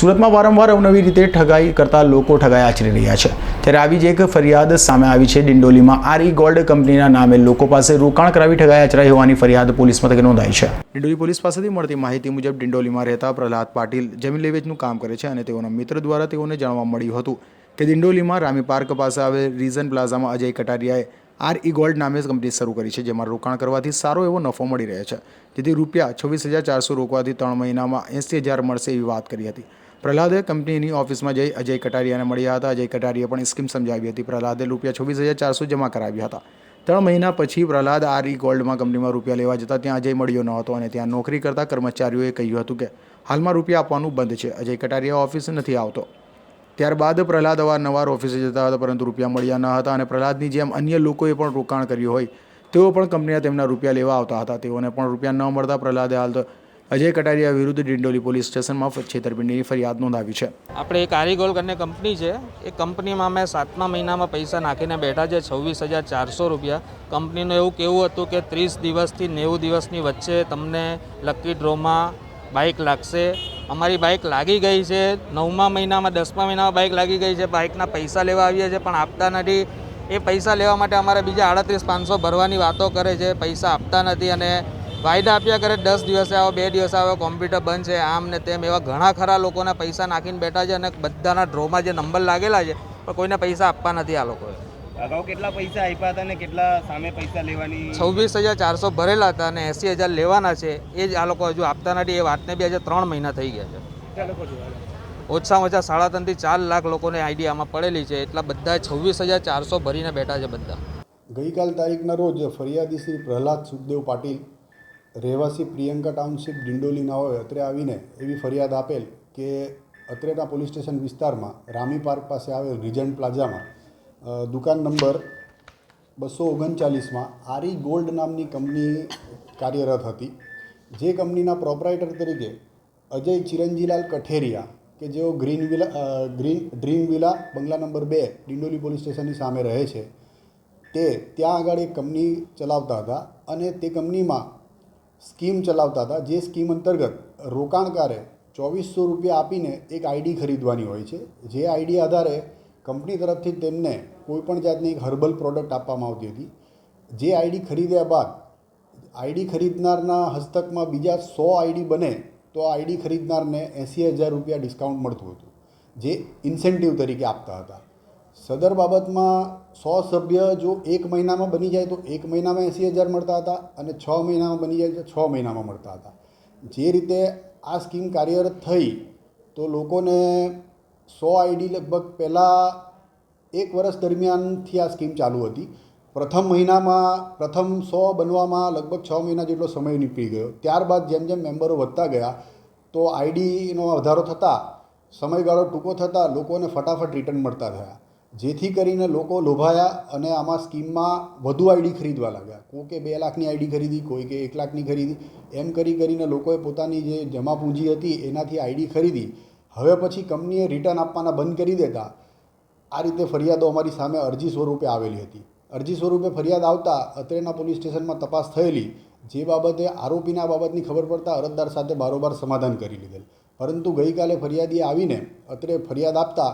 સુરતમાં વારંવાર અવનવી રીતે ઠગાઈ કરતા લોકો ઠગાઈ આચરી રહ્યા છે. ત્યારે આવી જ એક ફરિયાદ સામે આવી છે ડિંડોલીમાં. આર ગોલ્ડ કંપનીના નામે લોકો પાસે રોકાણ કરાવી ઠગાઈ આચરાઈ હોવાની ફરિયાદ પોલીસ મથકે નોંધાઈ છે. ડિંડોલી પોલીસ પાસેથી મળતી માહિતી મુજબ ડિંડોલીમાં રહેતા પ્રહલાદ પાટીલ જમીન લેવેચનું કામ કરે છે અને તેઓના મિત્ર દ્વારા તેઓને જાણવા મળ્યું હતું કે દિંડોલીમાં રામી પાર્ક પાસે આવેલ રીઝન પ્લાઝામાં અજય કટારિયાએ આર ઈ ગોલ્ડ નામે કંપની શરૂ કરી છે, જેમાં રોકાણ કરવાથી સારો એવો નફો મળી રહ્યો છે. જેથી રૂપિયા છવ્વીસ હજાર ચારસો રોકવાથી ત્રણ મહિનામાં એંસી હજાર મળશે એવી વાત કરી હતી. પ્રહલાદે કંપનીની ઓફિસમાં જઈ અજય કટારિયાને મળ્યા હતા. અજય કટારિયાએ પણ સ્કીમ સમજાવી હતી. પ્રહલાદે રૂપિયા છવ્વીસ હજાર ચારસો જમા કરાવ્યા હતા. ત્રણ મહિના પછી પ્રહલાદ આર ઈ ગોલ્ડમાં કંપનીમાં રૂપિયા લેવા જતાં ત્યાં અજય મળ્યો ન હતો અને ત્યાં નોકરી કરતા કર્મચારીઓએ કહ્યું હતું કે, હાલમાં રૂપિયા આપવાનું બંધ છે. અજય કટારિયા ઓફિસ નથી આવતો. ત્યારબાદ પ્રહલાદ અવારનવાર ઓફિસે જતા હતા, પરંતુ રૂપિયા મળ્યા ન હતા અને પ્રહલાદની જેમ અન્ય લોકોએ પણ રોકાણ કર્યું હોય. તેઓ પણ કંપનીના તેમના રૂપિયા લેવા આવતા હતા. તેઓને પણ રૂપિયા ન મળતા પ્રહલાદે હાલ તો અજય કટારિયા વિરુદ્ધ ડિંડોલી પોલીસ સ્ટેશનમાં છેતરપિંડીની ફરિયાદ નોંધાવી છે. આપણે એક આરીગોલ કરીને કંપની છે. એ કંપનીમાં અમે સાતમા મહિનામાં પૈસા નાખીને બેઠા છે, છવ્વીસ હજાર ચારસો રૂપિયા. કંપનીનું એવું કેવું હતું કે ત્રીસ દિવસથી નેવું દિવસની વચ્ચે તમને લકી ડ્રોમાં બાઇક લાગશે. અમારી બાઇક લાગી ગઈ છે. નવમા મહિનામાં, દસમા મહિનામાં બાઇક લાગી ગઈ છે. બાઇકના પૈસા લેવા આવીએ છીએ, પણ આપતા નથી. એ પૈસા લેવા માટે અમારે બીજા આડત્રીસ પાંચસો ભરવાની વાતો કરે છે. પૈસા આપતા નથી અને વાયદા આપ્યા કરે દસ દિવસે આવો બે દિવસે આવો કોમ્પ્યુટર બંધ છે આમ ને તેમ એવા ઘણા ખરા લોકોના પૈસા નાખીને બેઠા છે અને બધાના ડ્રોમાં જે નંબર લાગેલા છે પણ કોઈને પૈસા આપવા નથી આ લોકોએ. અગાઉ કેટલા પૈસા આપ્યા હતા અને કેટલા સામે પૈસા લેવાની? છવ્વીસ હજાર ચારસો ભરેલા હતા અને એંસી હજાર લેવાના છે એ જ આ લોકો હજુ આપતા નથી એ વાતને બી આજે ત્રણ મહિના થઈ ગયા છે. ઓછામાં ઓછા સાડા ત્રણથી ચાર લાખ લોકોને આઈડી આમાં પડેલી છે એટલા બધા છવ્વીસ હજાર ચારસો ભરીને બેઠા છે બધા. ગઈકાલ તારીખના રોજ ફરિયાદી શ્રી પ્રહલાદ સુખદેવ પાટીલ રહેવાસી પ્રિયંકા ટાઉનશીપ હોય અત્રે આવીને એવી ફરિયાદ આપેલ કે અત્રેના પોલીસ સ્ટેશન વિસ્તારમાં રામી પાર્ક પાસે આવેલ રિજન્ટ પ્લાઝામાં દુકાન નંબર બસો ઓગણચાલીસમાં આરી ગોલ્ડ નામની કંપની કાર્યરત હતી. જે કંપનીના પ્રોપરાઇટર તરીકે અજય ચિરંજીલાલ કઠેરિયા કે જેઓ green villa green, dream villa બંગલા નંબર બે ડિંડોલી પોલીસ સ્ટેશનની સામે રહે છે, તે ત્યાં આગળ એક કંપની ચલાવતા હતા અને તે કંપનીમાં સ્કીમ ચલાવતા હતા. જે સ્કીમ અંતર્ગત રોકાણકારે ચોવીસો રૂપિયા આપીને એક આઈડી ખરીદવાની હોય છે. જે આઈડી આધારે કંપની તરફથી તેમને કોઈપણ જાતની એક હર્બલ પ્રોડક્ટ આપવામાં આવતી હતી. જે આઈડી ખરીદ્યા બાદ આઈડી ખરીદનારના હસ્તકમાં બીજા સો આઈડી બને તો આઈડી ખરીદનારને એંસી હજાર રૂપિયા ડિસ્કાઉન્ટ મળતું હતું. જે ઇન્સેન્ટિવ તરીકે આપતા હતા. સદર બાબતમાં સો સભ્ય જો એક મહિનામાં બની જાય તો એક મહિનામાં એંસી હજાર મળતા હતા અને છ મહિનામાં બની જાય તો છ મહિનામાં મળતા હતા. જે રીતે આ સ્કીમ કાર્યરત થઈ તો લોકોને સો આઈડી લગભગ પહેલાં એક વર્ષ દરમિયાનથી આ સ્કીમ ચાલુ હતી. પ્રથમ મહિનામાં, પ્રથમ સો બનવામાં લગભગ છ મહિના જેટલો સમય નીકળી ગયો. ત્યારબાદ જેમ જેમ મેમ્બરો વધતા ગયા તો આઈડીનો વધારો થતાં, સમયગાળો ટૂંકો થતાં લોકોને ફટાફટ રિટર્ન મળતા થયા જેથી કરીને લોકો લોભાયા અને આમાં સ્કીમમાં વધુ આઈડી ખરીદવા લાગ્યા. કોઈ કે બે લાખની આઈડી ખરીદી કોઈ કે એક લાખની ખરીદી. એમ કરી કરીને લોકોએ પોતાની જે જમા પૂંજી હતી એનાથી આઈડી ખરીદી. હવે પછી કંપનીએ રિટર્ન આપવાના બંધ કરી દેતા. આ રીતે ફરિયાદો અમારી સામે અરજી સ્વરૂપે આવેલી હતી. અરજી સ્વરૂપે ફરિયાદ આવતા અત્રેના પોલીસ સ્ટેશનમાં તપાસ થયેલી. જે બાબતે આરોપીના બાબતની ખબર પડતા અરજદાર સાથે બારોબાર સમાધાન કરી લીધેલ. પરંતુ ગઈકાલે ફરિયાદીએ આવીને અત્રે ફરિયાદ આપતા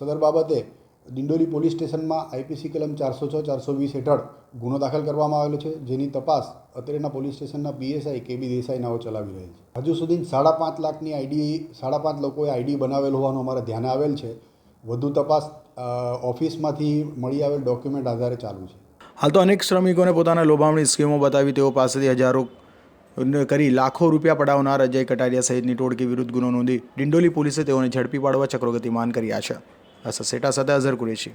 સદર બાબતે દિંડોલી પોલીસ સ્ટેશનમાં આઈપીસી કલમ ચારસો છ, ચારસો વીસ હેઠળ ગુનો દાખલ કરવામાં આવેલો છે, જેની તપાસ અત્રેના પોલીસ સ્ટેશનના P S I K B Desai નાઓ ચલાવી રહી છે. હજુ સુધી સાડા પાંચ લાખની આઈડી, સાડા પાંચ લોકોએ આઈડી બનાવેલ હોવાનું અમારા ધ્યાને આવેલ છે. વધુ તપાસ ઓફિસમાંથી મળી આવેલ ડોક્યુમેન્ટ આધારે ચાલુ છે. હાલ તો અનેક શ્રમિકોને પોતાના લોભામણી સ્કીમો બતાવી તેઓ પાસેથી હજારો કરી લાખો રૂપિયા પડાવનાર અજય કટારિયા સહિતની ટોળકી વિરુદ્ધ ગુનો નોંધી ડિંડોલી પોલીસે તેઓને ઝડપી પાડવા ચક્રો ગતિમાન કર્યા છે. આ સસેટા સાથે અઝર કુરેશી